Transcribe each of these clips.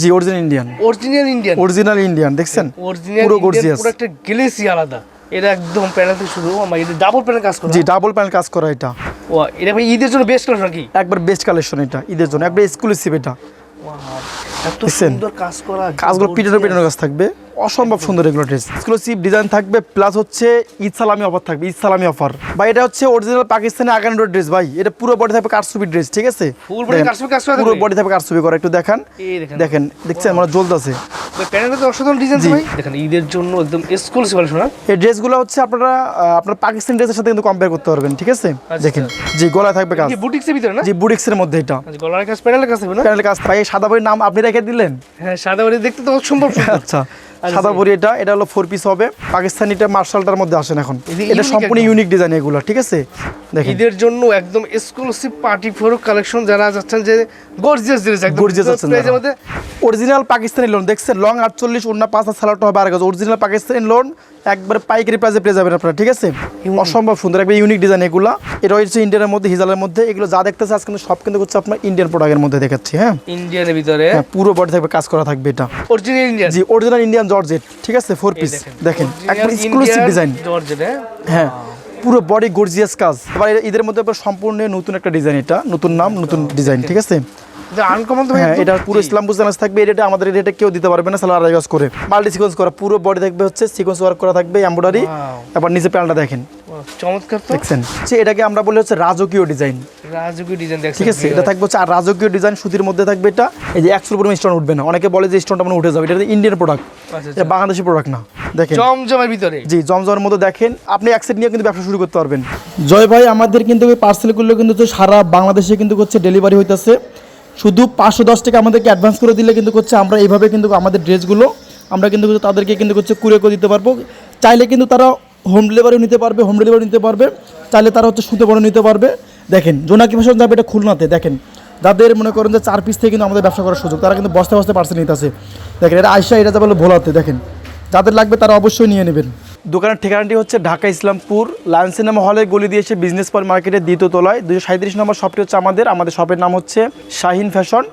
জি original Indian original Indian original Indian দেখছেন? Original পুরো gorgeous পুরো একটা গ্লেসি আলাদা। এটা একদম প্যানেল থেকে শুরু আমার এটা ডাবল প্যানেল কাজ করা। জি ডাবল প্যানেল কাজ করা এটা। ও এটা ভাই ঈদের জন্য বেস্ট কালেকশন কি? একবার বেস্ট কালেকশন এটা ঈদের জন্য। একবার এক্সক্লুসিভ এটা। এত সুন্দর কাজ করা। কাজগুলো পিটানো। পিটানো কাজ থাকবে। অসম্ভব সুন্দর এগুলো ড্রেস এক্সক্লুসিভ ডিজাইন থাকবে প্লাস হচ্ছে ঈদ সালামি অফার থাকবে ঈদ সালামি অফার ভাই এটা হচ্ছে অরিজিনাল পাকিস্তানি আগানোর ড্রেস ভাই। এটা পুরো বডি থাকবে কারসুবি ড্রেস ঠিক আছে? পুরো বডি থাকবে কারসুবি করা একটু দেখান। দেখেন। দেখছেন জ্বলতেছে ভাই প্যানেলটা তো অসাধারণ ডিজাইন জি। ভাই। দেখেন ঈদের জন্য একদম এক্সক্লুসিভ না এই ড্রেসগুলো হচ্ছে আপনারা আপনার পাকিস্তানি ড্রেসের সাথে কিন্তু কম্পেয়ার করতে পারবেন ঠিক আছে? আচ্ছা। দেখেন জি গলায় থাকবে কাজ। বুটিক্সের ভিতরে না? মধ্যে এটা। আচ্ছা, গলার কাজ প্যানেলের কাজ থাকবে না? প্যানেল কাজ ভাই সাদা বইয়ের নাম আপনি রেখে দিলেন? হ্যাঁ সাদা দেখতে তো অসম্ভব আচ্ছা। সাদা বড়ি এটা এটা হলো ফোর পিস হবে। পাকিস্তানিটা মার্শালটার মধ্যে আসেন এখন। এটা সম্পূর্ণ ইউনিক ডিজাইন এগুলো ঠিক আছে? দেখেন। ঈদের জন্য একদম এক্সক্লুসিভ পার্টি ফোরক কালেকশন যারা যাচ্ছেন যে গর্জিয়াস ড্রেস একদম Gorgeous আছেন অরিজিনাল পাকিস্তানি লোন দেখছেন? লং আটচল্লিশ উন্না পাঁচ আর সালাটা হবে আর অরিজিনাল পাকিস্তানি লোন একবার পাইকারি প্রাইসে পেয়ে যাবেন আপনারা ঠিক আছে? অসম্ভব সুন্দর একবার ইউনিক ডিজাইন এগুলো। এটা হচ্ছে ইন্ডিয়ানের মধ্যে হিজালের মধ্যে। এগুলো যা দেখতেছে আজকে কিন্তু সব কিন্তু হচ্ছে আপনার ইন্ডিয়ান প্রোডাক্টের মধ্যে দেখাচ্ছি হ্যাঁ? ইন্ডিয়ানের ভিতরে? হ্যাঁ, পুরো বডি থাকবে কাজ করা থাকবে এটা। অরিজিনাল ইন্ডিয়ান জি অরিজিনাল ইন্ডিয়ান জর্জেট ঠিক আছে? ফোর পিস দেখেন। একবার এক্সক্লুসিভ ডিজাইন জর্জেট হ্যাঁ? হ্যাঁ পুরো বডি গর্জিয়াস কাজ। এবার এদের মধ্যে সম্পূর্ণ নতুন একটা ডিজাইন এটা। নতুন নাম নতুন ডিজাইন ঠিক আছে? আনকমন হ্যাঁ একদম। এটা পুরো ইসলাম বুঝানাস থাকবে এই আমাদের রেটে কেউ দিতে পারবে না সালোয়ার আড়াই করে। মাল্টি সিকোয়েন্স করা পুরো বডি থাকবে হচ্ছে সিকোয়েন্স ওয়ার্ক করা থাকবে এমব্রয়ডারি Wow. নিচে প্যান্টটা দেখেন। চমৎকার তো। দেখছেন? সে এটাকে আমরা বলি হচ্ছে রাজকীয় ডিজাইন রাজকীয় ডিজাইন দেখছেন ঠিক আছে এটা থাকবে হচ্ছে আর রাজকীয় ডিজাইন সুতির মধ্যে থাকবে এটা এই যে একশোর উপরে স্টোন উঠবে না। অনেকে বলে যে স্টোনটা মানে উঠে যাবে এটা ইন্ডিয়ান প্রোডাক্ট আচ্ছা, এটা বাংলাদেশি প্রোডাক্ট না দেখেন। জমজমের ভিতরে। জি জমজমের মতো দেখেন আপনি অ্যাক্সেট নিয়ে কিন্তু ব্যবসা শুরু করতে পারবেন। জয় ভাই আমাদের কিন্তু এই পার্সেলগুলো কিন্তু সারা বাংলাদেশে কিন্তু হচ্ছে ডেলিভারি হইতেছে। শুধু পাঁচশো দশ টাকা আমাদেরকে অ্যাডভান্স করে দিলে কিন্তু হচ্ছে আমরা এইভাবে কিন্তু আমাদের ড্রেসগুলো, আমরা কিন্তু তাদেরকে কিন্তু হচ্ছে কুরিয়ার করে দিতে পারব। চাইলে কিন্তু তারা হোম ডেলিভারি নিতে পারবে হোম ডেলিভারি নিতে পারবে। চাইলে তারা হচ্ছে সুতে বড় নিতে পারবে। দেখেন, জোনাকি ফ্যাশন যাবে এটা খুলনাতে, দেখেন। যাদের মনে করেন যে চার পিস থেকে কিন্তু আমাদের ব্যবসা করার সুযোগ, তারা কিন্তু বস্তা বস্তা পার্সেল নিতে আসে। দেখেন, এটা আয়সা এটা যাবে ভোলাতে, দেখেন। যাদের লাগবে তারা অবশ্যই নিয়ে নেবেন। দোকানের ঠিকানাটি হচ্ছে ঢাকা ইসলামপুর। লায়ন সিনেমা হলে গলি দিয়ে এসে বিজনেস পয়েন্ট মার্কেটের দ্বিতীয় তলায়। দুশো সাঁত্রিশ নম্বর শপটি হচ্ছে আমাদের। আমাদের শপের নাম হচ্ছে শাহিন ফ্যাশন।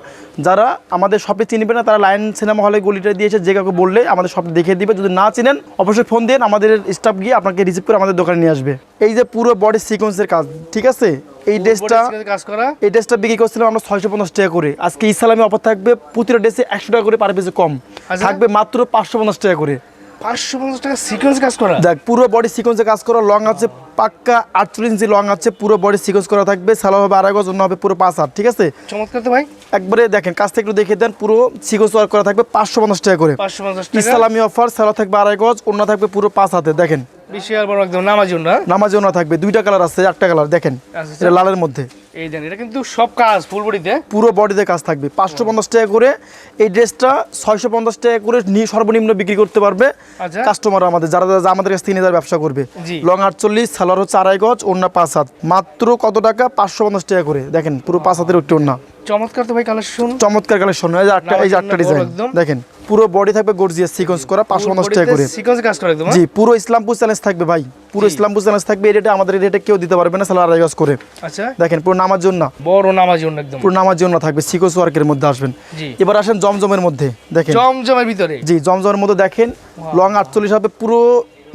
যারা আমাদের শপে চিনবে না তারা লায়ন সিনেমা হলে গলিটা দিয়েছে যে কাউকে বললে আমাদের শপ দেখিয়ে দিবে। যদি না চিনেন অবশ্যই ফোন দেন আমাদের স্টাফ গিয়ে আপনাকে রিসিভ করে আমাদের দোকানে নিয়ে আসবে। এই যে পুরো বডি সিকোয়েন্সের কাজ ঠিক আছে? এই ড্রেসটা কাজ করা? এই ড্রেসটা বিক্রি করছিলাম আমরা ছয়শো পঞ্চাশ টাকা করে। আজকে ইসলামী অফার থাকবে প্রতিটা ড্রেসে একশো টাকা করে পার পিসে কম। আচ্ছা। থাকবে মাত্র পাঁচশো পঞ্চাশ টাকা করে। পাঁচশো পঞ্চাশ টাকা সিকোয়েন্স কাজ করা। দেখ পুরো বডি সিকোয়েন্সে কাজ করা লং আছে পাক্কা আটচল্লিশ ইঞ্চি লং আছে পুরো বডি সিকোয়েন্স করা থাকবে সালো হবে আড়াই গজ অন্য হবে পুরো পাঁচ হাত ঠিক আছে? চমৎকার তো ভাই। একবারে দেখেন কাছ থেকে একটু দেখে দেন পুরো সিকোয়েন্স ওয়ার্ক করা থাকবে পাঁচশো পঞ্চাশ টাকা করে। ইসলামী অফার সালো থাকবে আড়াই গজ অন্য থাকবে পুরো পাঁচ হাতে দেখেন। বিশাল বড় একদম নামাজি না নামাজি অন্য থাকবে দুইটা কালার আছে আটটা কালার দেখেন আচ্ছা, এটা লালের মধ্যে। এই দেন এটা কিন্তু সব কাজ ফুল বডিতে পুরো বডিতে কাজ থাকবে পাঁচশো পঞ্চাশ টাকা করে। এই ড্রেসটা ছয়শো পঞ্চাশ টাকা করে সর্বনিম্ন বিক্রি করতে পারবে। আচ্ছা। কাস্টমার আমাদের যারা যারা আমাদের কাছে তিন হাজার ব্যবসা করবে। লং আটচল্লিশ সালোয়ার হচ্ছে আড়াই গজ অন্য পাঁচ হাত। মাত্র কত টাকা? পাঁচশো পঞ্চাশ টাকা করে। দেখেন পুরো পাঁচ হাতের একটি অন্য চমৎকার তো ভাই কালেকশন চমৎকার কালেকশন এই যে আটটা এই আটটা ডিজাইন দেখেন পুরো বডি থাকবে গর্জিয়াস সিকোয়েন্স করা পাঁচশো পঞ্চাশ টাকা করে। সিকোয়েন্স কাজ করা একদম হ্যাঁ? জি পুরো ইসলামপুর চ্যালেঞ্জ থাকবে ভাই। পুরো ইসলামপুর চ্যালেঞ্জ থাকবে। এই রেটে আমাদের রেটে কেউ দিতে পারবে না সালোয়ার আড়াই গজ করে। আচ্ছা। দেখেন পুরো নামার জন্য বড় নামাজি অন্য একদম। পুরো নামার জন্য থাকবে সিকোয়েন্স ওয়ার্কের মধ্যে আসবেন। এবার আসেন জমজমের মধ্যে দেখেন। জমজমের ভিতরে? জি জমজমের মধ্যে দেখেন লং আটচল্লিশ হবে পুরো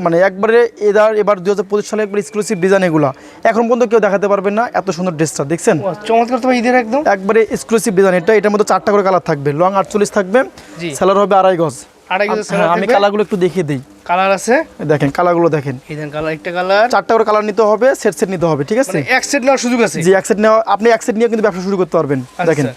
মানে একবারে এবার এবার দুই হাজার পঁচিশ সালে একবার এক্সক্লুসিভ ডিজাইন এগুলো। এখন পর্যন্ত কেউ দেখাতে পারবেন না এত সুন্দর ড্রেসটা দেখছেন? চমৎকার তো ঈদের একদম। একবারে এক্সক্লুসিভ ডিজাইন এটা এটার মধ্যে চারটা করে কালার থাকবে লং আটচল্লিশ থাকবে জি। সেলার হবে আড়াই গজ। হ্যাঁ, আমি কালারগুলো একটু দেখিয়ে দিই। কালার আছে? দেখেন কালারগুলো দেখেন। কালার একটা কালার চারটা করে কালার নিতে হবে সেট সেট নিতে হবে ঠিক আছে? মানে এক সেট নেওয়ার সুযোগ আছে? জি এক সেট নেওয়া আপনি এক সেট নিয়ে কিন্তু ব্যবসা শুরু করতে পারবেন দেখেন।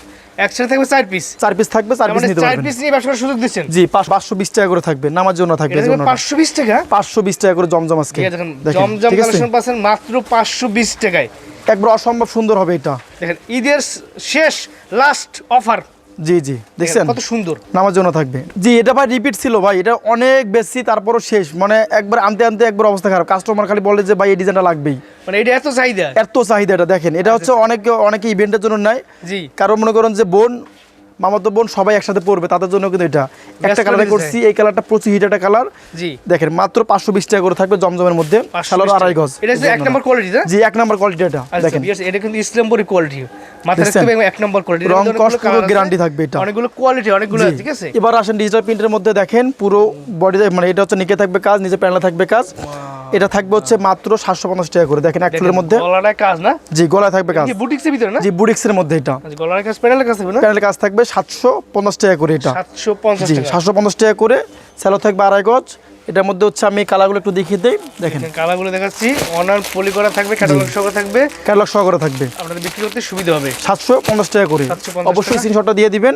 থাকবে চার পিস চার পিস থাকবে চার পিস মানে নিতে পারবেন। পিস নিয়ে ব্যবসা করার সুযোগ দিচ্ছেন? জি পাঁচ- পাঁচশো বিশ টাকা করে থাকবে নামার জন্য থাকবে এটা এই থাকবে জন্যটা। পাঁচশো বিশ টাকা? পাঁচশো বিশ টাকা করে জমজম আজকে। দেখেন দেখেন, জমজম আছে? কালেকশন পাচ্ছেন মাত্র পাঁচশো বিশ টাকায়। একবার অসম্ভব সুন্দর হবে এটা। দেখেন ঈদের শেষ লাস্ট অফার জি জি দেখছেন? কত সুন্দর। নামার জন্য থাকবে। জি এটা ভাই রিপিট ছিল ভাই এটা অনেক বেশি তারপরও শেষ। মানে একবার আনতে আনতে একবার অবস্থা খারাপ। কাস্টমার খালি বলে যে ভাই এই ডিজাইনটা লাগবেই। মানে এটা এত চাহিদা? এত চাহিদা এটা দেখেন। এটা হচ্ছে অনেকে অনেকে ইভেন্টের জন্য নেয়। জি। কারণ মনে করেন যে বোন মামাতো বোন সবাই একসাথে পড়বে তাদের জন্য কিন্তু এটা। একটা কালারে করছি এই কালারটা প্রচুর হিট একটা কালার জি। দেখেন মাত্র পাঁচশো বিশ টাকা করে থাকবে জমজমের মধ্যে। 520 আড়াই গজ। এটা এক নম্বর কোয়ালিটি জি এক নম্বর কোয়ালিটি এটা আচ্ছা দেখেন। এটা কিন্তু ইসলামপুরি কোয়ালিটি মাথায় রাখতে হবে এক নম্বর কোয়ালিটি রং কস পুরো গ্যারান্টি থাকবে এটা। অনেকগুলো কোয়ালিটি অনেকগুলো ঠিক আছে? এবার আসেন ডিজিটাল প্রিন্টের মধ্যে দেখেন পুরো বডি মানে এটা হচ্ছে নিচে থাকবে কাজ নিচে প্যানেলে থাকবে কাজ। এটা থাকবে হচ্ছে মাত্র সাতশো পঞ্চাশ টাকা করে। দেখেন এক ফুলের মধ্যে। গলার কাজ না? জি গলায় থাকবে কাজ। বুটিক্সের ভিতরে না? জি বুডিক্সের মধ্যে এটা। আচ্ছা, গলার কাজ প্যানেলের কাজ থাকবে না? প্যানেলের কাজ থাকবে সাতশো পঞ্চাশ টাকা করে এটা। সাতশো পঞ্চাশ জি সাতশো পঞ্চাশ টাকা করে স্যালো থাকবে আড়াই গজ। এটার মধ্যে হচ্ছে আমি কালারগুলো একটু দেখিয়ে দিই। দেখেন। কালারগুলো দেখাচ্ছি। অনার পলি করা থাকবে ক্যাটালগ সহ থাকবে। ক্যাটালগ সহকারে থাকবে। আপনাদের বিক্রি করতে সুবিধা হবে। সাতশো পঞ্চাশ টাকা করে। অবশ্যই। স্ক্রিনশটটা দিয়ে দিবেন।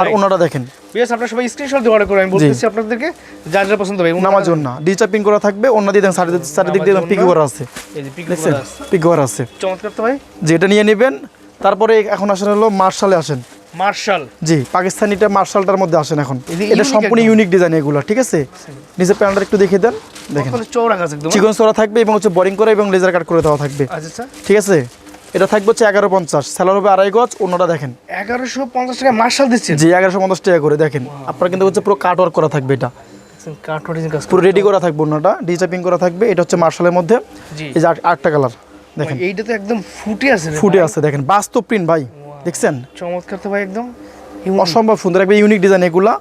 আর. ওনারা দেখেন। বিয়াস আপনারা সবাই স্ক্রিনশট দিয়ে অর্ডার করে আমি বলতেছি আপনাদেরকে যা যা পছন্দ হবে। নামাজ না। ডিজিটাল পিন করা থাকবে অন্য দিয়ে দেন চারিদিক দিয়ে পিক করা আছে। এই যে পিক করা আছে। চমৎকার তো ভাই। যে এটা নিয়ে নেবেন তারপরে এখন আসেন হলো মার্শালে আসেন। মার্শাল। জি পাকিস্তানিটা মার্শালটার মধ্যে আসেন এখন। এটা সম্পূর্ণ ইউনিক ডিজাইন এগুলো ঠিক আছে? নিচে প্যান্টটা একটু দেখিয়ে দেন দেখেন। চৌড়া কাজ একদম চিকন সোরা থাকবে এবং হচ্ছে বোরিং করা এবং লেজার কাট করে দেওয়া থাকবে। আচ্ছা আচ্ছা। ঠিক আছে? এটা থাকবে হচ্ছে এগারো পঞ্চাশ স্যালার হবে আড়াই গজ অন্যটা দেখেন। এগারোশো পঞ্চাশ টাকা মার্শাল দিচ্ছেন? জি এগারোশো পঞ্চাশ টাকা করে দেখেন। আপনার কিন্তু হচ্ছে পুরো কাট ওয়ার্ক করা থাকবে এটা। কার্টুন পুরো রেডি করা থাকবে অন্যটা ডিজাইপিং করা থাকবে। এটা হচ্ছে মার্শালের মধ্যে। এই যে আটটা কালার দেখেন। এইটা তো একদম ফুটে আছে ফুটে আছে দেখেন। বাস্তব প্রিন্ট ভাই। দেখছেন? চমৎকার তো ভাই একদম। অসম্ভব সুন্দর। একবার ইউনিক ডিজাইন এগুলা।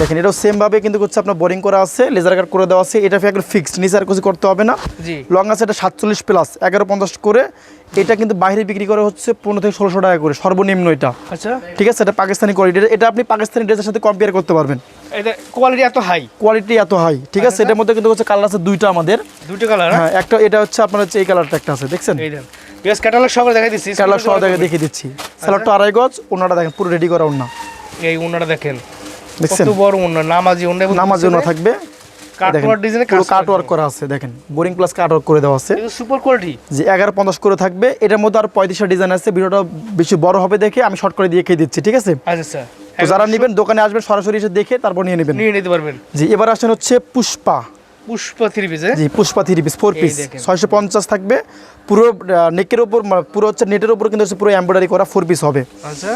দেখেন এটাও সেম ভাবে কিন্তু হচ্ছে আপনার বোরিং করা আছে লেজার কাট করে দেওয়া আছে। এটা একবার ফিক্সড নিচে আর কিছু করতে হবে না। জি। লং আছে এটা সাতচল্লিশ প্লাস এগারো পঞ্চাশ করে। এটা কিন্তু বাইরে বিক্রি করে হচ্ছে পনেরো থেকে ষোলোশো টাকা করে সর্বনিম্ন এটা। আচ্ছা। ঠিক আছে এটা পাকিস্তানি কোয়ালিটি এটা আপনি পাকিস্তানি ড্রেসের সাথে কম্পেয়ার করতে পারবেন। এটা কোয়ালিটি এত হাই কোয়ালিটি এত হাই ঠিক আছে এটার মধ্যে কিন্তু হচ্ছে কালার আছে দুইটা আমাদের। দুটো কালার হ্যাঁ? একটা এটা হচ্ছে আপনার হচ্ছে এই কালারটা একটা আছে দেখছেন? বেশ ক্যাটালগ সহ দেখাই দিচ্ছি কালার সহ দেখে দেখিয়ে দিচ্ছি। স্যালাডটা আড়াই গজ ওনাটা দেখেন পুরো রেডি করা ওনা এই ওনাটা দেখেন কত বড় ওনা নামাজি ওনা নামার জন্য থাকবে। করা আছে দেখেন। বোরিং প্লাস করে দেওয়া আছে। সুপার কোয়ালিটি যে এগারো পঞ্চাশ করে থাকবে এটার মধ্যে আর পঁয়ত্রিশটা ডিজাইন আছে। ভিডিওটা বেশি বড় হবে দেখে আমি শর্ট করে দিয়ে খেয়ে দিচ্ছি ঠিক আছে? আচ্ছা স্যার। যারা নেবেন দোকানে আসবেন সরাসরি এসে দেখে তারপর নিয়ে নেবেন। নিয়ে নিতে পারবেন। জি এবার আসেন হচ্ছে পুষ্পা। পুষ্পা থ্রি পিসে জি Pushpa three piece four piece ছয়শো পঞ্চাশ থাকবে। পুরো নেকের ওপর মানে পুরো হচ্ছে নেটের ওপর কিন্তু হচ্ছে পুরো এমব্রয়ডারি করা ফোর পিস হবে। আচ্ছা।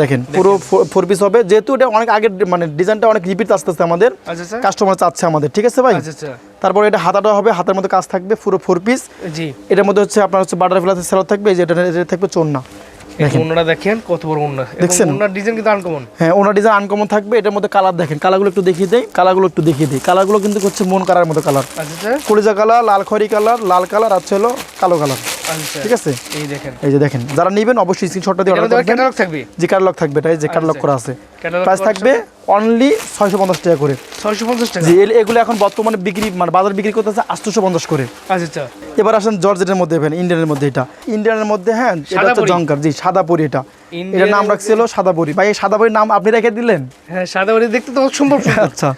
দেখেন পুরো ফোর পিস হবে। যেহেতু এটা অনেক আগের মানে ডিজাইনটা অনেক রিপিট আসতে আসতে আমাদের আচ্ছা আচ্ছা। কাস্টমার চাচ্ছে আমাদের ঠিক আছে ভাই? আচ্ছা আচ্ছা। তারপর এটা হাতাটা হবে হাতের মধ্যে কাজ থাকবে পুরো ফোর পিস জি। এটার মধ্যে হচ্ছে আপনার হচ্ছে বাটার ফ্লাসের স্যালাড থাকবে যে এটা থাকবে চোন্না ওনারা দেখেন কত বড় ওনা। দেখছেন? ওনার ডিজাইন কিন্তু আনকমন হ্যাঁ ওনার ডিজাইন আনকমন থাকবে এটার মধ্যে কালার দেখেন। কালারগুলো একটু দেখিয়ে দেয় কালারগুলো একটু দেখিয়ে দিই। কালারগুলো কিন্তু হচ্ছে মন কালার মতো কালার আচ্ছা আচ্ছা। কলিজা কালার লাল খড়ি কালার লাল কালার আর হলো কালো কালার আচ্ছা। ঠিক আছে? এই দেখেন। এই যে দেখেন যারা নিবেন অবশ্যই স্ক্রিনশটটা দিয়ে অর্ডার করবেন। ক্যাটালগ থাকবে? যে ক্যাটালগ থাকবে এটা যে ক্যাটালগ। করা আছে। প্রাইস থাকবে অনলি ছয়শো পঞ্চাশ টাকা করে। ছয়শো পঞ্চাশ টাকা? এগুলো এখন বর্তমানে বিক্রি মানে বাজার বিক্রি করতেছে আটশোশো পঞ্চাশ করে। আচ্ছা আচ্ছা। এবার আসেন জর্জেটের মধ্যে এবার ইন্ডিয়ানের মধ্যে এটা। ইন্ডিয়ানের মধ্যে হ্যাঁ এটা হচ্ছে পরি। জঙ্কার জি সাদা পরি এটা। ইন্ডিয়ানের নাম রাখছিল সাদা পরি। ভাই এই সাদা পরির নাম আপনি রেখে দিলেন? হ্যাঁ সাদা বাড়ি দেখতে তো অসম্ভব আচ্ছা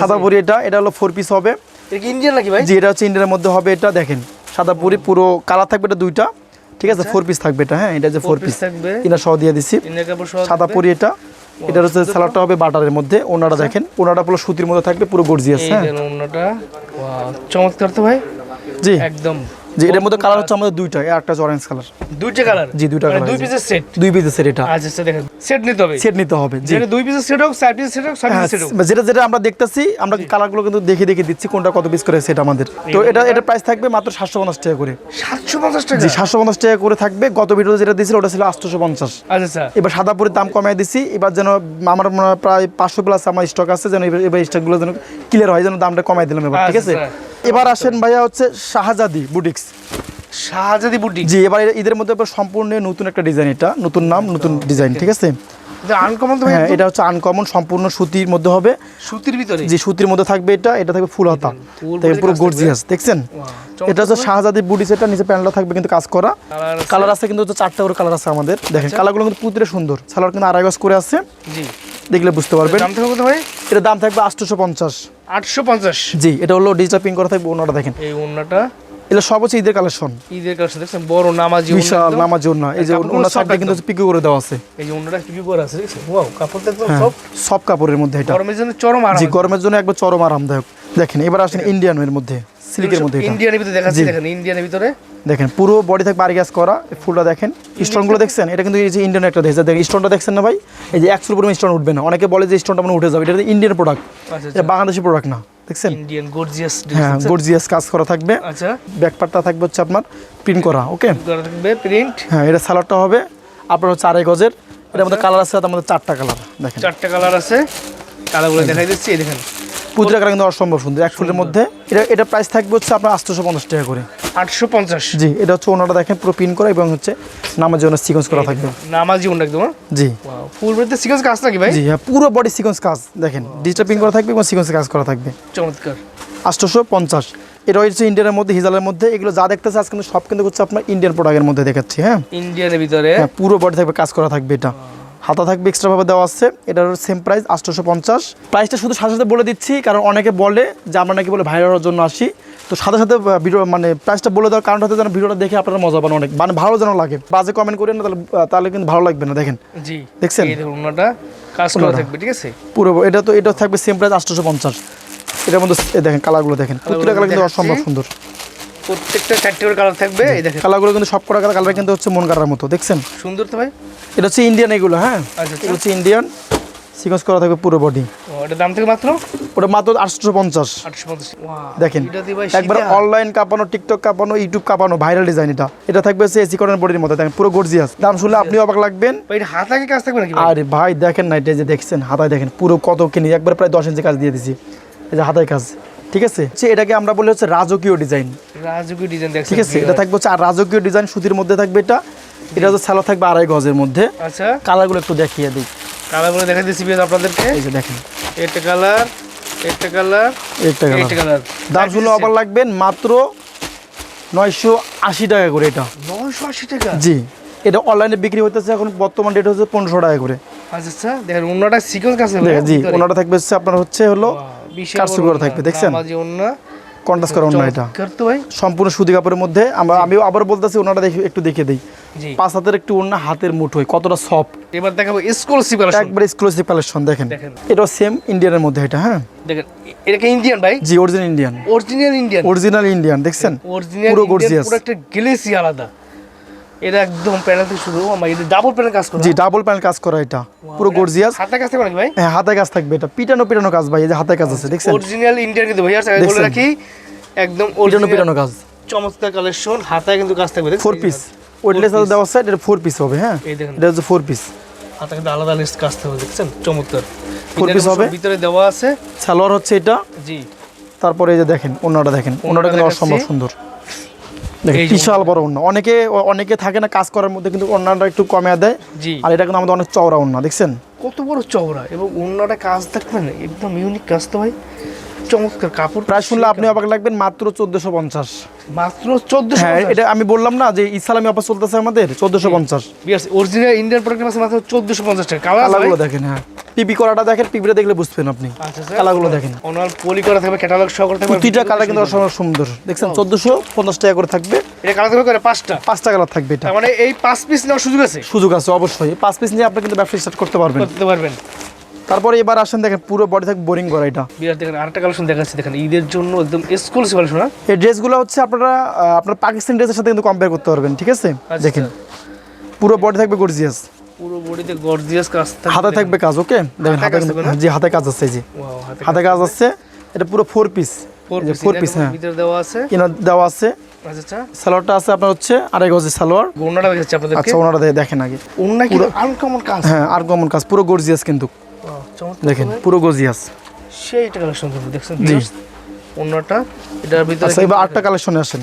সাদা পরি এটা এটা হলো ফোর পিস হবে। এটা কি ইন্ডিয়ান নাকি ভাই? জি এটা হচ্ছে ইন্ডিয়ানের মধ্যে হবে এটা দেখেন। সাদা পরি পুরো কালার থাকবে এটা দুইটা। ঠিক আছে ফোর পিস থাকবে এটা হ্যাঁ এটা যে ফোর পিস থাকবে। ইনার সহ দিয়ে দিছি। সাদা পরি এটা। এটা হচ্ছে সালাডটা হবে বাটারের মধ্যে ওনাটা দেখেন ওনাটা পুরো সুতির মধ্যে থাকবে পুরো গর্জিয়াস এই হ্যাঁ। ওনাটা চমৎকার তো ভাই? জি। একদম। জি এটার মধ্যে কালার হচ্ছে আমাদের দুইটা একটা অরেঞ্জ কালার দুইটা কালার জি, দুইটা colour দুই পিসের সেট দুই পিসের এটা। আচ্ছা আচ্ছা দেখেন। সেট নিতে হবে। সেট নিতে হবে যেটা দুই পিসের সেট হোক চার পিসের সেট হোক হ্যাঁ, পিসের সেট হোক। যেটা যেটা আমরা দেখতেছি আমরা কালারগুলো কিন্তু দেখে দেখে দিচ্ছি কোনটা কত পিস করে সেট আমাদের। তো এটা এটা প্রাইস থাকবে মাত্র সাতশো পঞ্চাশ টাকা করে। সাতশো পঞ্চাশ টাকা? জি সাতশো পঞ্চাশ টাকা করে থাকবে। গত ভিডিও যেটা দিয়েছিল ওটা ছিল আটশোশো পঞ্চাশ। আচ্ছা আচ্ছা। এবার সাদা পুরের দাম কমাই দিছি। এবার যেন আমার মনে হয় প্রায় পাঁচশো প্লাস আমার স্টক আছে যেন এবার স্টকগুলো যেন ক্লিয়ার হয় যেন দামটা কমাই দিলাম এবার ঠিক আছে? আচ্ছা, এবার আসেন ভাইয়া হচ্ছে শাহজাদি বুটিক্স। শাহজাদি বুটিক জি এবার এদের ঈদের মধ্যে সম্পূর্ণ নতুন একটা ডিজাইন এটা নতুন নাম নতুন ডিজাইন ঠিক আছে? আনকমন তো হ্যাঁ একদম। এটা হচ্ছে আনকমন সম্পূর্ণ সুতির মধ্যে হবে। সুতির ভিতরে? যে সুতির মধ্যে থাকবে এটা এটা থাকবে ফুল হাতা। ফুল পুরো গর্জিয়াস দেখছেন? এটা হচ্ছে শাহজাদি বুটি নিচে থাকবে কিন্তু কাজ করা। কালার আছে। কিন্তু হচ্ছে চারটা করে কালার আছে আমাদের। দেখেন কালারগুলো কিন্তু পুতিরে সুন্দর। সালোয়ার কিন্তু আড়াই গজ করে আছে। জি। দেখলে বুঝতে পারবেন। দাম থাকবে কত ভাই? এটার দাম থাকবে আটশোশো পঞ্চাশ। আটশো পঞ্চাশ। জি এটা হলো ডিজিটাল পিং করা থাকবে ওনাটা দেখেন। এই ওন্নাটা সব হচ্ছে ঈদের কালেকশন। ঈদের কাছে দেখছেন? বড় নামাজি বিশাল। নামার জন্য এই যে সাইডে কিন্তু পিকো করে দেওয়া আছে। এই যে ওন্নাটা কি করে আছে ওয়াও কাপড়টা একদম হ্যাঁ সব সব কাপড়ের মধ্যে এটা। গরমের জন্য চরম আরাম। জি গরমের জন্য একবার চরম আরামদায়ক। দেখেন এবার আসেন ইন্ডিয়ান এর মধ্যে সিল্কের মধ্যে এটা। ইন্ডিয়ানের ভিতরে দেখাচ্ছি। দেখেন ইন্ডিয়ানের ভিতরে। দেখেন পুরো বডি থাকবে আরি কাজ করা ফুলটা দেখেন। স্টোনগুলো দেখছেন? এটা কিন্তু এই যে ইন্ডিয়ান একটা দেখছে দেখেন স্টোনটা দেখছেন না ভাই? এই যে একশোর উপরে স্টোন উঠবে না। অনেকে বলে যে স্টোনটা মানে উঠে যাবে এটা ইন্ডিয়ান প্রোডাক্ট আচ্ছা এটা বাংলাদেশি প্রোডাক্ট না। দেখছেন? ইন্ডিয়ান গর্জিয়াস হ্যাঁ গর্জিয়াস কাজ করা থাকবে। আচ্ছা। ব্যাকপার্টটা থাকবে হচ্ছে আপনার প্রিন্ট করা ওকে থাকবে প্রিন্ট হ্যাঁ এটা সালোয়ারটা হবে। আপনার হচ্ছে আড়াই গজের। এটার মধ্যে কালার আছে আমাদের চারটা কালার দেখেন। চারটা কালার আছে। কালারগুলো দেখাই দিচ্ছি এই দেখেন। পুজোটা কালার কিন্তু অসম্ভব সুন্দর এক ফুটের মধ্যে। এটা এটা প্রাইস থাকবে হচ্ছে আপনার আটশোশো পঞ্চাশ টাকা করে। আটশো পঞ্চাশ জি এটা হচ্ছে ওনারা দেখেন পুরো প্রিন্ট করা এবং হচ্ছে সিকোয়েন্স করা থাকবে। নামাজ জীবন একদম হ্যাঁ? জি। ফুল সিকোয়েন্স কাজ ভাই? জি হ্যাঁ পুরো বডি সিকোয়েন্স কাজ দেখেন। ডিজিটাল প্রিন্ট করা থাকবে এবং সিকোয়েন্স কাজ করা থাকবে। চমৎকার। আটশোশো পঞ্চাশ এটা হচ্ছে ইন্ডিয়ানের মধ্যে হিজালের মধ্যে। এগুলো যা দেখতেছে আজ কিন্তু সব কিন্তু হচ্ছে আপনার ইন্ডিয়ান প্রোডাক্টের মধ্যে দেখাচ্ছি হ্যাঁ? ইন্ডিয়ানের ভিতরে? হ্যাঁ পুরো বডি থাকবে কাজ করা থাকবে এটা। হাতা থাকবে এক্সট্রা ভাবে দেওয়া আছে। এটার সেম প্রাইস আটশোশো পঞ্চাশ। প্রাইসটা শুধু সাথে সাথে বলে দিচ্ছি কারণ অনেকে বলে যে আমরা নাকি বলে ভাইরাল হওয়ার জন্য আসি। তো সাথে সাথে ভিডিও মানে প্রাইসটা বলে দেওয়ার কারণটা যেন ভিডিওটা দেখে আপনারা মজা পান অনেক। মানে ভালো যেন লাগে। বাজে কমেন্ট করেন না তাহলে তাহলে কিন্তু ভালো লাগবে না দেখেন। জি দেখছেন? ওনাটা কাজ করা থাকবে ঠিক আছে? পুরো এটা তো এটা থাকবে সেম প্রাইস আটশোশো পঞ্চাশ। এটার মধ্যে দেখেন কালারগুলো দেখেন। প্রতিটা কালার কিন্তু অসম্ভব সুন্দর। প্রত্যেকটা চারটে করে কালার থাকবে এই দেখেন। কালারগুলো কিন্তু সব কটা কালার কিন্তু হচ্ছে মন কাটার মতো দেখছেন? সুন্দর তো ভাই? এটা হচ্ছে ইন্ডিয়ান এগুলো হ্যাঁ? আচ্ছা এগুলো হচ্ছে ইন্ডিয়ান সিকোয়েন্স করা থাকবে পুরো বডি ও, দাম থেকে মাত্র? ওটা মাত্র আটশো পঞ্চাশ। দেখেন এটা দিয়ে ভাই একবার অনলাইন কাঁপানো টিকটক কাঁপানো ইউটিউব কাঁপানো ভাইরাল ডিজাইন এটা। এটা থাকবে হচ্ছে এসি কটন বডির মধ্যে দেখেন পুরো গর্জিয়াস দাম শুনলে আপনি অবাক লাগবেন। হাতাকে কাজ থাকবে নাকি আরে ভাই দেখেন না এটা যে দেখছেন হাতায় দেখেন পুরো কত কিনি একবার প্রায় দশ ইঞ্চি কাজ দিয়ে দিছি। এই যে হাতায় কাজ। ঠিক আছে? এটাকে আমরা বলি হচ্ছে রাজকীয় ডিজাইন রাজুকি ডিজাইন ঠিক আছে? এটা থাকবে হচ্ছে আর রাজকীয় ডিজাইন সুতির মধ্যে থাকবে এটা। এটা হচ্ছে স্যালো থাকবে আড়াই গজের মধ্যে। আচ্ছা। কালারগুলো একটু দেখিয়ে দিই। কালারগুলো দেখা দিচ্ছি আপনাদেরকে। এই যে দেখেন। একটা কালার একটা কালার একটা একটা কালার। কালার দাম শুনলে অবাক লাগবেন মাত্র নয়শো আশি টাকা করে এটা। নয়শো আশি টাকা? জি। এটা অনলাইনে বিক্রি হইতেছে এখন বর্তমান রেট হচ্ছে পনেরোশো টাকা করে। আচ্ছা আচ্ছা। দেখেন অন্যটা সিকোয়েন্স কাজ দেখেন, জি ওনাটা থাকবে হচ্ছে আপনার হচ্ছে হলো কারচুপি করা থাকবে, দেখছেন? কন্টাস করা অন্য এটা। ভাই। সম্পূর্ণ সুতি কাপড়ের মধ্যে। আমরা আমি আবার বলতেছি ওনাটা দেখি একটু দেখে দিই। পাঁচ হাতের একটু অন্য হাতের মুঠোয় কতটা সফট এবার দেখাবো এক্সক্লুসিভ কালেকশন একবার এক্সক্লুসিভ কালেকশন দেখেন। এটা সেম ইন্ডিয়ানের মধ্যে এটা হ্যাঁ? দেখেন এটা কি ইন্ডিয়ান ভাই? জি original Indian original Indian original Indian দেখছেন? অরিজিনাল পুরো gorgeous। পুরো একটা গ্লেসি আলাদা। এটা একদম প্যানেল থেকে শুরু। আমার এটা ডাবল প্যানেল কাজ করা। জি ডাবল প্যানেল কাজ করা এটা। পুরো গর্জিয়াস হাতে কাজ থেকে নাকি ভাই? হ্যাঁ হাতে কাজ থাকবে এটা। পিটানো পিটানো কাজ ভাই এই যে হাতে কাজ আছে দেখছেন? অরিজিনাল ইন্ডিয়ান কিন্তু ভাই আগে বলে রাখি একদম পিটানো অরিজিনাল পিটানো কাজ। চমৎকার কালেকশন হাতায় কিন্তু কাজ থাকবে ফোর পিস ওয়েটলেস piece। দেওয়া আছে এটা ফোর পিস হবে হ্যাঁ? এই দেখেন। এটা হচ্ছে ফোর পিস হাতে কিন্তু আলাদা লিস্ট কাজ থাকবে দেখছেন? চমৎকার। ফোর পিস হবে? ভিতরে দেওয়া আছে। সালোয়ার হচ্ছে এটা। জি। তারপরে এই যে দেখেন অন্যটা দেখেন। অন্যটা কিন্তু। অসম্ভব সুন্দর। বিশাল বড় অন্য অনেকে অনেকে থাকে না কাজ করার মধ্যে কিন্তু অন্যটা একটু কমে দেয়। জি। আর এটা কিন্তু আমাদের অনেক চওড়া অন্য দেখছেন? কত বড় চওড়া। এবং অন্যটা কাজ থাকবে না একদম ইউনিক কাজ তো ভাই। চমৎকার কাপড়। প্রায় শুনলে আপনি অবাক লাগবেন মাত্র চোদ্দশো পঞ্চাশ। মাত্র চোদ্দশো হ্যাঁ এটা আমি বললাম না যে ইসলামী অফার চলতেছে আমাদের চোদ্দশো পঞ্চাশ। অরিজিনাল ইন্ডিয়ান প্রোডাক্ট আছে মাত্র চোদ্দশো পঞ্চাশ টাকা। কালার কালারগুলো দেখেন হ্যাঁ। পিপি করাটা দেখেন পিপিটা দেখলে বুঝবেন আপনি। আচ্ছা কালারগুলো দেখেন। ওনার পলি করা থাকবে ক্যাটালগ সহ করা থাকবে। প্রতিটা কালার কিন্তু অসম্ভব সুন্দর। দেখছেন চোদ্দশো পঞ্চাশ টাকা করে থাকবে। এটা কালার থাকবে করে পাঁচটা? পাঁচটা কালার থাকবে এটা। মানে এই পাঁচ পিস নেওয়ার সুযোগ আছে? সুযোগ আছে অবশ্যই। পাঁচ পিস নিয়ে আপনি কিন্তু ব্যবসা স্টার্ট করতে পারবেন। করতে পারবেন। তারপরে এবার আসেন দেখেন পুরো বডি থাকবে বোরিং করা এটা। বিরাট দেখেন আরেকটা কালেকশন দেখাচ্ছি দেখেন ঈদের জন্য একদম এক্সক্লুসিভ কালেকশন হ্যাঁ? এই ড্রেসগুলো হচ্ছে আপনারা আপনার পাকিস্তানি ড্রেসের সাথে কিন্তু কম্পেয়ার করতে পারবেন ঠিক আছে? আচ্ছা। দেখেন পুরো বডি থাকবে গর্জিয়াস পুরো বডিতে গর্জিয়াস কাজ হাতে থাকবে কাজ ওকে দেখেন হাতে হাতে কাজ থাকবে না? জি হাতে কাজ আছে এই হাতে হাতে কাজ আছে এটা পুরো ফোর পিস ফোর পিস হ্যাঁ। ভিতরে দেওয়া আছে। কিনা দেওয়া আছে। আচ্ছা। আচ্ছা সালোয়ারটা আছে আপনার হচ্ছে আড়াই গজের সালোয়ার। গোনাটা দেখাচ্ছি আপনাদেরকে। আচ্ছা ওনারা দেখেন আগে। ওন্না কি আনকমন কাজ। হ্যাঁ আর কাজ পুরো গর্জিয়াস কিন্তু। দেখেন পুরো গর্জিয়াস সেই কালেকশন দেখছেন? জি। অন্যটা এটার ভিতরে আচ্ছা এবার আটটা কালেকশনে আসেন।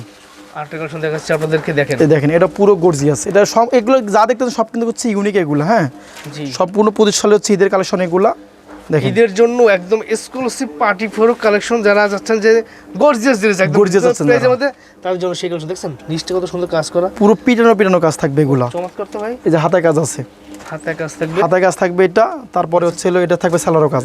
আরেকটা কালেকশন দেখাচ্ছি আপনাদেরকে দেখেন। এই দেখেন এটা পুরো গর্জিয়াস এটা সব এগুলো যা দেখতেছেন সব কিন্তু হচ্ছে ইউনিক এগুলো হ্যাঁ? জি। সম্পূর্ণ পঁচিশ সালে হচ্ছে ঈদের কালেকশন এগুলা। দেখেন। ঈদের জন্য একদম এক্সক্লুসিভ পার্টি ফোর কালেকশন যারা যাচ্ছেন যে গর্জিয়াস জিনিস একদম আছেন প্রাইজের মধ্যে তাদের জন্য সেই কালেকশন দেখছেন? নিচটা কত সুন্দর কাজ করা। পুরো পিটানো পিটানো কাজ থাকবে এগুলা। চমৎকার তো ভাই। এই যে হাতে কাজ আছে। হাতে কাজ থাকবে। হাতে কাজ থাকবে এটা তারপরে হচ্ছে এটা থাকবে সালোয়ার কাজ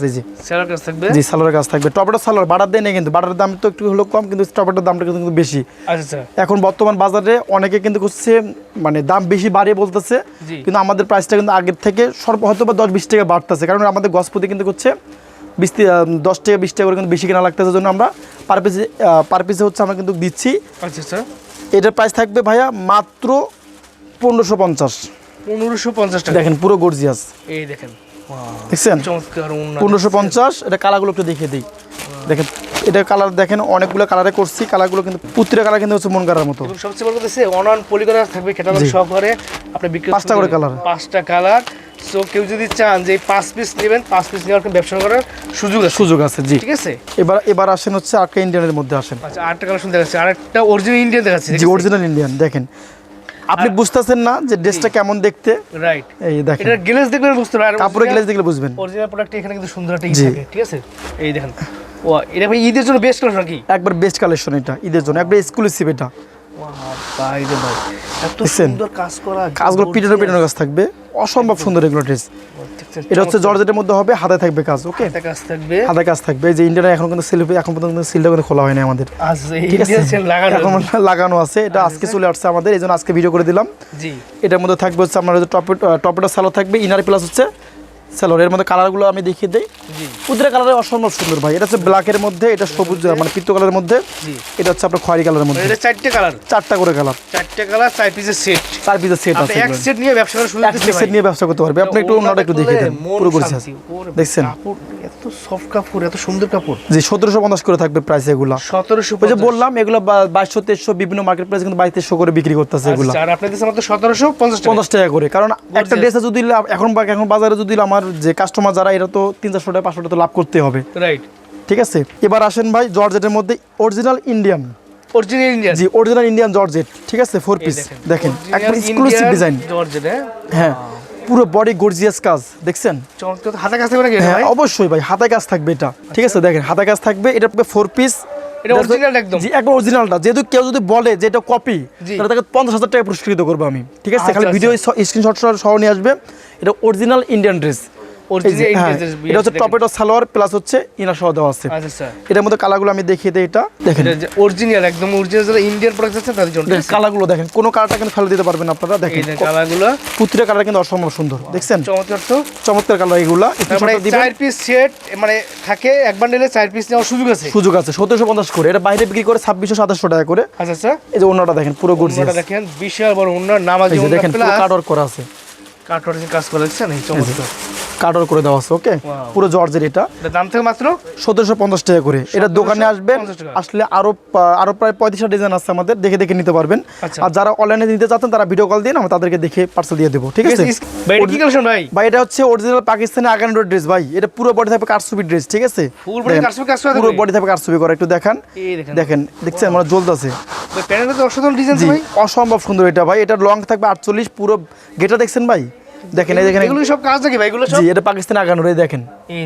থাকবে? জি সালোয়ার কাজ থাকবে। টপেটো সালোয়ার বাটার দেয় না কিন্তু বাটার দাম তো একটু হলো কম কিন্তু টপেটোর দামটা কিন্তু বেশি। আচ্ছা আচ্ছা। এখন বর্তমান বাজারে অনেকে কিন্তু হচ্ছে মানে দাম বেশি বাড়িয়ে বলতেছে কিন্তু আমাদের প্রাইসটা কিন্তু আগের থেকে সর্ব হয়তো বা দশ বিশ টাকা বাড়তেছে। কারণ আমাদের গসপতি কিন্তু হচ্ছে বিশ দশ টাকা বিশ টাকা করে কিন্তু বেশি কেনা লাগতেছে জন্য আমরা পার পিসে পার পিসে হচ্ছে আমরা কিন্তু দিচ্ছি। আচ্ছা আচ্ছা। এটার প্রাইস থাকবে ভাইয়া মাত্র পনেরোশো পঞ্চাশ। পনেরোশো পঞ্চাশ টাকা। দেখেন পুরো গর্জিয়াস এই দেখেন দেখছেন? পনেরোশো পঞ্চাশ এটা কালারগুলো একটু দেখিয়ে দিই। দেখেন এটা কালার দেখেন অনেকগুলো কালারে করছি। কালারগুলো কিন্তু প্রতিটা কালার কিন্তু হচ্ছে মন করার মতো সবচেয়ে বড় কথা হচ্ছে অন অন পলিগরার থাকবে ক্যাটালগ সহকারে। আপনি বিক্রি পাঁচটা করে colour। পাঁচটা কালার। সো কেউ যদি চান যে পাঁচ পিস নেবেন পাঁচ পিস নেওয়ার ব্যবসা করার সুযোগ আছে। সুযোগ আছে জি। ঠিক আছে? এবার এবার আসেন হচ্ছে আটটা ইন্ডিয়ানের মধ্যে আসেন। আচ্ছা আরেকটা কালেকশন দেখাচ্ছি আরেকটা অরিজিনাল ইন্ডিয়ান দেখাচ্ছি জি অরিজিনাল ইন্ডিয়ান দেখেন। আপনি বুঝতেছেন না যে ড্রেসটা কেমন দেখতে? রাইট এই দেখেন। এটা গ্লেজ দেখলে বুঝতে পারবেন। কাপড়ের গ্লেজ দেখলে বুঝবেন। অরিজিনাল প্রোডাক্ট এখানে কিন্তু সুন্দর একটা থাকে ঠিক আছে? এই দেখেন। ও এটা ভাই ঈদের জন্য বেস্ট কালেকশন কি? একবার বেস্ট কালেকশন এটা ঈদের জন্য। একবার এক্সক্লুসিভ এটা। ভাই রে ভাই এত সুন্দর কাজ করা কাজগুলো পিটানো পিটানো কাজ থাকবে। অসম্ভব সুন্দর এগুলো ড্রেস এটা হচ্ছে জর্জেটের মধ্যে হবে হাতে থাকবে কাজ ওকে? হাতে কাজ থাকবে। হাতে কাজ থাকবে। যে ইন্ডিয়ান এখন কিন্তু সেল এখন পর্যন্ত সিলটা কিন্তু খোলা হয়নি আমাদের। ঠিক আছে? লাগানো আছে। এটা আজকে চলে আসছে আমাদের এই জন্য আজকে ভিডিও করে দিলাম। জি। এটার মধ্যে থাকবে হচ্ছে আপনার টপে টপেটা সালো থাকবে ইনার প্লাস হচ্ছে স্যালোর এর মধ্যে কালারগুলো আমি দেখিয়ে দিই। প্রতিটা কালারে অসম্ভব সুন্দর ভাই। এটা হচ্ছে ব্ল্যাকের মধ্যে এটা সবুজ মানে পিত্ত কালারের মধ্যে। এটা হচ্ছে আপনার খয়েরি কালারের মধ্যে। এটা চারটে কালার চারটা করে কালার চারটে কালার চার পিসের সেট চার পিসের সেট আপনি আছে এক সেট নিয়ে ব্যবসা সুযোগ এক দিচ্ছে সেট নিয়ে ব্যবসা করতে পারবে। আপনি একটু অন্যটা একটু দেখিয়ে দেন। পুরো পরিচয় দেখছেন? কাপড় এত সফট কাপড় এত সুন্দর কাপড়। জি সতেরোশো পঞ্চাশ করে থাকবে প্রাইস এগুলা। সতেরোশো ওই যে বললাম এগুলো বাইশশো তেইশশো বিভিন্ন মার্কেট প্রাইস কিন্তু বাইশ তেইশশো করে বিক্রি করতেছে এগুলো। আর আপনাদের মাত্র সতেরোশো পঞ্চাশ টাকা। পঞ্চাশ টাকা করে। কারণ একটা ড্রেসে যদি এখন এখন বাজারে যদি আমার যে কাস্টমার যারা এরা তো তিন চারশো টাকা পাঁচশো টাকা তো লাভ করতে হবে। রাইট ঠিক আছে? এবার আসেন ভাই জর্জেটের মধ্যে অরিজিনাল ইন্ডিয়ান অরিজিনাল ইন্ডিয়ান জি অরিজিনাল ইন্ডিয়ান জর্জেট। ঠিক আছে? ফোর পিস দেখেন। এক্সক্লুসিভ ডিজাইন জর্জেট হ্যাঁ? হ্যাঁ পুরো বডি গর্জিয়াস কাজ দেখছেন? হ্যাঁ অবশ্যই ভাই হাতে কাজ থাকবে এটা। ঠিক আছে? দেখেন হাতে কাজ থাকবে এটা ফোর পিস এটা original একদম। জি একবার অরিজিনালটা যেহেতু কেউ যদি বলে যে এটা কপি জি। তাহলে তাকে পঞ্চাশ হাজার টাকা পুরস্কৃত করব আমি ঠিক আছে আচ্ছা, খালি আচ্ছা। ভিডিও স্ক্রিনশট সহ নিয়ে আসবে এটা অরিজিনাল ইন্ডিয়ান ড্রেস এটা হচ্ছে টপেটো সালোয়ার প্লাস হচ্ছে ইনার সহ দেওয়া আছে। আচ্ছা এটার মধ্যে কালারগুলো আমি দেখিয়ে দিই এটা। দেখেন। অরিজিনাল একদম অরিজিনাল যারা ইন্ডিয়ান প্রোডাক্ট আছে তাদের জন্য। কালারগুলো দেখেন। কোনো কালারটা কিন্তু ফেলে দিতে পারবেন আপনারা দেখেন। কালারগুলো। প্রতিটা কালার কিন্তু অসম্ভব সুন্দর দেখছেন? চমৎকার তো। চমৎকার কালার এগুলা। তারপরে স্ক্রিনশটটা দিবেন। চার পিস সেট মানে থাকে এক বান্ডেলে চার পিস নেওয়ার সুযোগ আছে? সুযোগ আছে সতেরোশো পঞ্চাশ করে। এটা বাইরে বিক্রি করে ছাব্বিশশো সাতাশশো টাকা করে। আচ্ছা স্যার এই যে অন্যটা দেখেন পুরো দেখেন বিশাল বড় ওনার নামাজি দেখেন পুরো করা আছে। কাজ করে দেখছেন? এই চমৎকার। কাটর করে দেওয়া আছে ওকে? পুরো জর্জের এটা। দাম থেকে মাত্র? সতেরোশো পঞ্চাশ টাকা করে। এটা দোকানে আসবেন আসলে আরও আরও প্রায় পঁয়ত্রিশটা ডিজাইন আছে আমাদের দেখে দেখে নিতে পারবেন। আচ্ছা। আর যারা অনলাইনে নিতে চাচ্ছেন তারা ভিডিও কল দিয়ে আমরা তাদেরকে দেখে পার্সেল দিয়ে দেবো ঠিক আছে? ভাই এটা ভাই? ভাই এটা হচ্ছে অরিজিনাল পাকিস্তানি আগানোর ড্রেস ভাই। এটা পুরো বডি থাকবে কারসুবি ড্রেস ঠিক আছে? পুরো বডি থাকবে কারসুবি করা একটু দেখান। দেখছেন মানে জ্বলতেছে। অসম্ভব সুন্দর এটা ভাই। এটা লং থাকবে আটচল্লিশ পুরো গেটা দেখছেন ভাই? দেখেন এই দেখেন এগুলো সব কাজ নাকি ভাই? এগুলো সব জি এটা পাকিস্তানি দেখেন। এই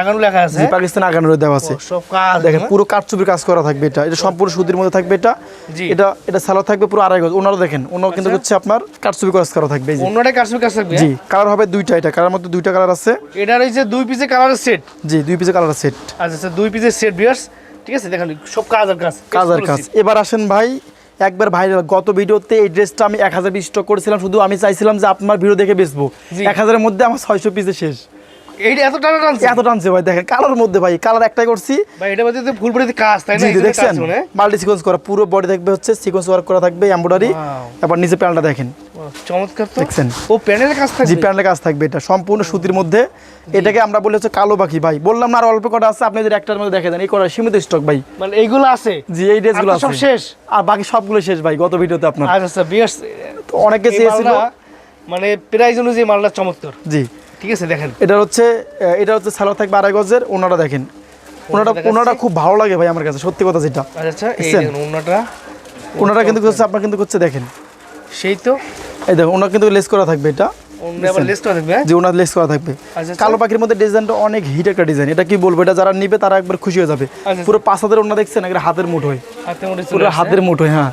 আগানো লেখা আছে? জি পাকিস্তানি দেওয়া আছে। সব কাজ দেখেন? পুরো কাজ করা থাকবে এটা। এটা সম্পূর্ণ সুতির মধ্যে থাকবে এটা। জি। এটা এটা সালোয়ার থাকবে পুরো আড়াই গজ। ওনারা দেখেন ওনার কিন্তু আচ্ছা। হচ্ছে আপনার কাজ করা থাকবে যে। অন্যটাই কাজ থাকবে? জি কালার হবে দুইটা এটা। কালার মধ্যে দুইটা কালার আছে। এটার এই যে দুই পিসের কালারের সেট জি দুই পিসের কালার সেট আচ্ছা স্যার দুই পিসের সেট বিয়ার্স ঠিক আছে দেখেন সব কাজ আর কাজ। কাজ আর কাজ। এবার আসেন ভাই একবার ভাইরাল গত ভিডিওতে এই ড্রেসটা আমি এক হাজার পিস স্টক করেছিলাম শুধু আমি চাইছিলাম যে আপনার ভিডিও দেখে বেচবো। এক হাজারের মধ্যে আমার ছয়শো পিসে শেষ। এইটা এত টানা টানছে? এত টানছে ভাই দেখেন কালার মধ্যে ভাই কালার একটাই করছি। ভাই এটা মধ্যে ফুল বডিতে কাজ তাই না? দেখছেন? মাল্টি সিকোয়েন্স করা পুরো বডি থাকবে হচ্ছে সিকোয়েন্স ওয়ার্ক করা থাকবে এমব্রয়ডারি নিচে প্যান্টটা দেখেন। চমৎকার তো। দেখছেন? ও প্যানেলের কাজ জি থাকবে কাজ থাকবে এটা সম্পূর্ণ সুতির মধ্যে। এটাকে আমরা বলি হচ্ছে কালো পাখি। ভাই বললাম না আর অল্প কটা আছে আপনাদের একটার মধ্যে দেখে দেন এই কটা সীমিত স্টক ভাই। মানে এইগুলো আছে? জি এই ড্রেসগুলো তো সব শেষ? আর বাকি সবগুলো শেষ ভাই গত ভিডিওতে আপনার। আচ্ছা স্যার বিয়ার্স তো অনেকে চেয়েছিল মানে প্রাইস অনুযায়ী মালটা চমৎকার। জি। ঠিক আছে দেখেন। এটা হচ্ছে এটা হচ্ছে সালোয়ার থাকবে আড়াই গজের ওনাটা দেখেন। ওনাটা। ওনাটা খুব ভালো লাগে ভাই আমার কাছে সত্যি কথা যেটা। আচ্ছা আচ্ছা এই ওনাটা। ওনাটা কিন্তু হচ্ছে আপনার কিন্তু হচ্ছে দেখেন। সেই তো। এই দেখো ওনার কিন্তু লেস করা থাকবে এটা। ওনা আবার লিস্ট থাকবে হ্যাঁ? যে ওনার লেস করা থাকবে। আচ্ছা, কালো পাখির মধ্যে ডিজাইনটা অনেক হিট একটা ডিজাইন এটা কি বলব এটা যারা নিবে তারা একবার খুশি হয়ে যাবে। আচ্ছা। পুরো পাঁচ হাতের ওনা দেখছেন হাতের মুঠোয়। হয় পুরো হাতের হাতের মুঠোয় হ্যাঁ।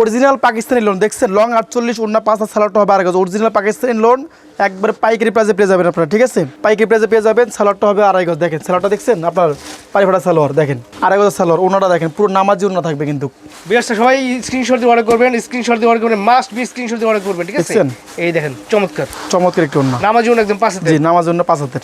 অরিজিনাল পাকিস্তানি লোন দেখছেন লং আটচল্লিশ অন্য পাঁচ হাত সালোয়ারটা হবে আর অরিজিনাল পাকিস্তানি লোন একবার পাইকারি প্রাইসে পেয়ে যাবেন আপনারা ঠিক আছে? পাইকারি প্রাইজে পেয়ে যাবেন সালোয়ারটা হবে আড়াই গজ দেখেন সালোয়ারটা দেখছেন? আপনার পাড়ি ফাটা সালোয়ার দেখেন আড়াই গজ সালোয়ার ওনাটা দেখেন পুরো নামাজি ওনা থাকবে কিন্তু। বিয়ার্স সবাই স্ক্রিনশট দিয়ে অর্ডার করবেন স্ক্রিনশট দিয়ে অর্ডার করবেন মাস্ট বি স্ক্রিনশট দিয়ে অর্ডার করবেন ঠিক আছে? এই দেখেন চমৎকার। চমৎকার একটু ওনা নামাজি ওনা একদম পাশে জি নামাজ জন্য পাঁচ হাতের।